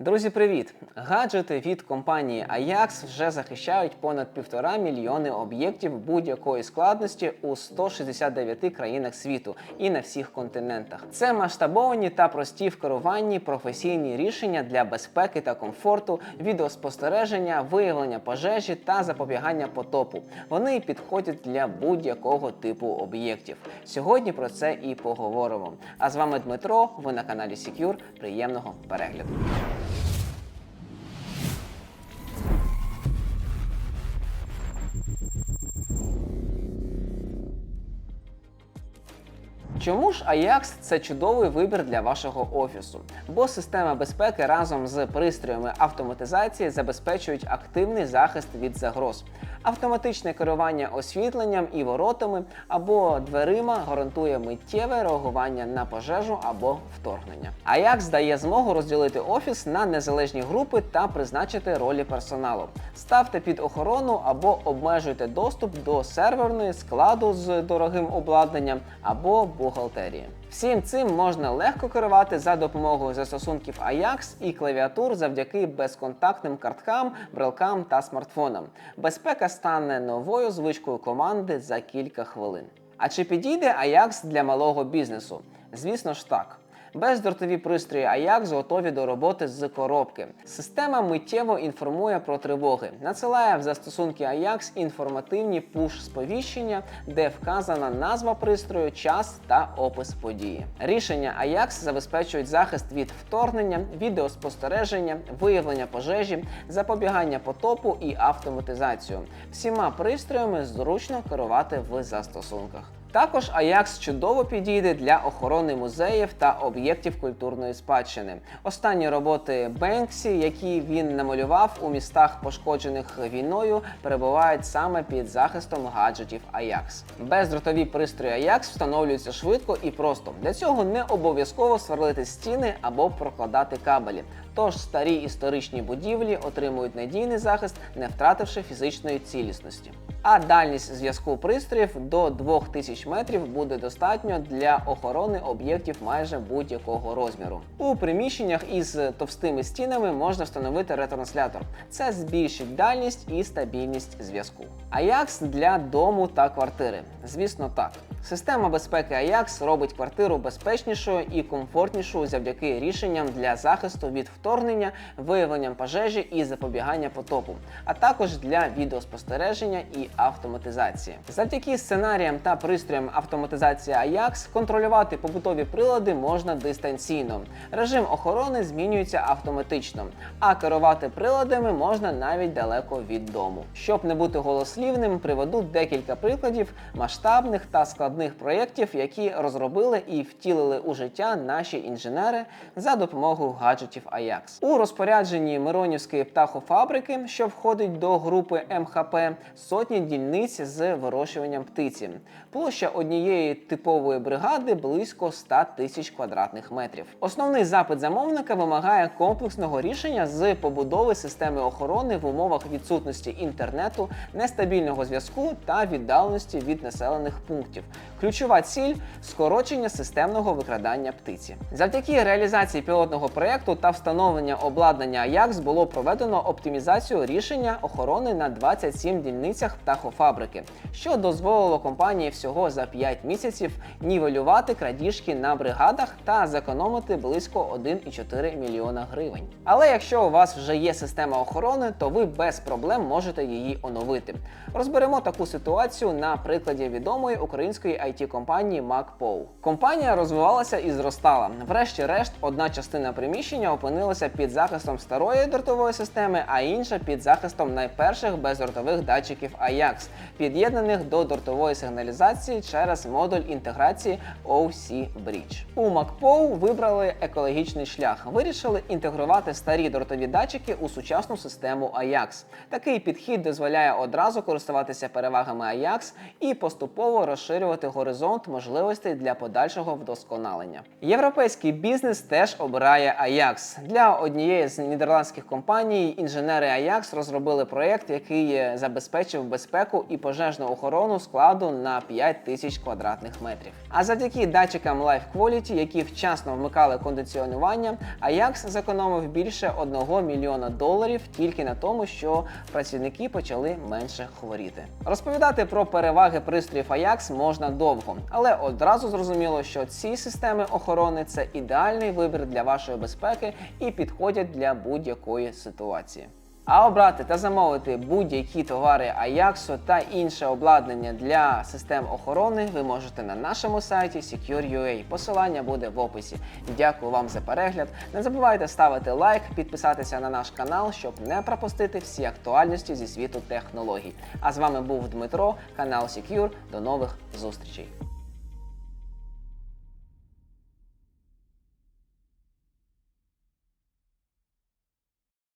Друзі, привіт! Гаджети від компанії Ajax вже захищають понад півтора мільйони об'єктів будь-якої складності у 169 країнах світу і на всіх континентах. Це масштабовані та прості в керуванні професійні рішення для безпеки та комфорту, відеоспостереження, виявлення пожежі та запобігання потопу. Вони підходять для будь-якого типу об'єктів. Сьогодні про це і поговоримо. А з вами Дмитро. Ви на каналі Secure. Приємного перегляду. Чому ж Ajax – це чудовий вибір для вашого офісу? Бо система безпеки разом з пристроями автоматизації забезпечують активний захист від загроз. Автоматичне керування освітленням і воротами або дверима гарантує миттєве реагування на пожежу або вторгнення. Ajax дає змогу розділити офіс на незалежні групи та призначити ролі персоналу. Ставте під охорону або обмежуйте доступ до серверної складу з дорогим обладнанням або бухгалтерії. Всім цим можна легко керувати за допомогою застосунків Ajax і клавіатур завдяки безконтактним карткам, брелкам та смартфонам. Безпека стане новою звичкою команди за кілька хвилин. А чи підійде Ajax для малого бізнесу? Звісно ж так. Бездротові пристрої Ajax готові до роботи з коробки. Система миттєво інформує про тривоги, надсилає в застосунки Ajax інформативні пуш-сповіщення, де вказана назва пристрою, час та опис події. Рішення Ajax забезпечують захист від вторгнення, відеоспостереження, виявлення пожежі, запобігання потопу і автоматизацію. Всіма пристроями зручно керувати в застосунках. Також Ajax чудово підійде для охорони музеїв та об'єктів культурної спадщини. Останні роботи Бенксі, які він намалював у містах, пошкоджених війною, перебувають саме під захистом гаджетів Ajax. Бездротові пристрої Ajax встановлюються швидко і просто. Для цього не обов'язково сверлити стіни або прокладати кабелі. Тож старі історичні будівлі отримують надійний захист, не втративши фізичної цілісності. А дальність зв'язку пристроїв до 2000 метрів буде достатньо для охорони об'єктів майже будь-якого розміру. У приміщеннях із товстими стінами можна встановити ретранслятор. Це збільшить дальність і стабільність зв'язку. Аякс для дому та квартири. Звісно, так. Система безпеки Ajax робить квартиру безпечнішою і комфортнішою завдяки рішенням для захисту від вторгнення, виявленням пожежі і запобігання потопу, а також для відеоспостереження і автоматизації. Завдяки сценаріям та пристроям автоматизації Ajax контролювати побутові прилади можна дистанційно. Режим охорони змінюється автоматично, а керувати приладами можна навіть далеко від дому. Щоб не бути голослівним, приведу декілька прикладів масштабних та складних проєктів, які розробили і втілили у життя наші інженери за допомогою гаджетів Ajax. У розпорядженні Миронівської птахофабрики, що входить до групи МХП, сотні дільниць з вирощуванням птиці. Площа однієї типової бригади близько 100 тисяч квадратних метрів. Основний запит замовника вимагає комплексного рішення з побудови системи охорони в умовах відсутності інтернету, нестабільного зв'язку та віддаленості від населених пунктів. Ключова ціль скорочення системного викрадання птиці. Завдяки реалізації пілотного проєкту та встановлення обладнання Ajax було проведено оптимізацію рішення охорони на 27 дільницях птахофабрики, що дозволило компанії всього за 5 місяців нівелювати крадіжки на бригадах та зекономити близько 1,4 мільйона гривень. Але якщо у вас вже є система охорони, то ви без проблем можете її оновити. Розберемо таку ситуацію на прикладі відомої української it компанії MacPow. Компанія розвивалася і зростала. Врешті-решт, одна частина приміщення опинилася під захистом старої дротової системи, а інша під захистом найперших бездротових датчиків Ajax, під'єднаних до дротової сигналізації через модуль інтеграції OC Bridge. У MacPow вибрали екологічний шлях, вирішили інтегрувати старі дротові датчики у сучасну систему Ajax. Такий підхід дозволяє одразу користуватися перевагами Ajax і поступово розширювати розширювати горизонт можливостей для подальшого вдосконалення. Європейський бізнес теж обирає Ajax. Для однієї з нідерландських компаній інженери Ajax розробили проєкт, який забезпечив безпеку і пожежну охорону складу на 5 тисяч квадратних метрів. А завдяки датчикам Life Quality, які вчасно вмикали кондиціонування, Ajax зекономив більше 1 мільйона доларів тільки на тому, що працівники почали менше хворіти. Розповідати про переваги пристроїв Ajax можна довго, але одразу зрозуміло, що ці системи охорони це ідеальний вибір для вашої безпеки і підходять для будь-якої ситуації. А обрати та замовити будь-які товари Ajax та інше обладнання для систем охорони ви можете на нашому сайті Secure.ua. Посилання буде в описі. Дякую вам за перегляд. Не забувайте ставити лайк, підписатися на наш канал, щоб не пропустити всі актуальності зі світу технологій. А з вами був Дмитро, канал Secure. До нових зустрічей.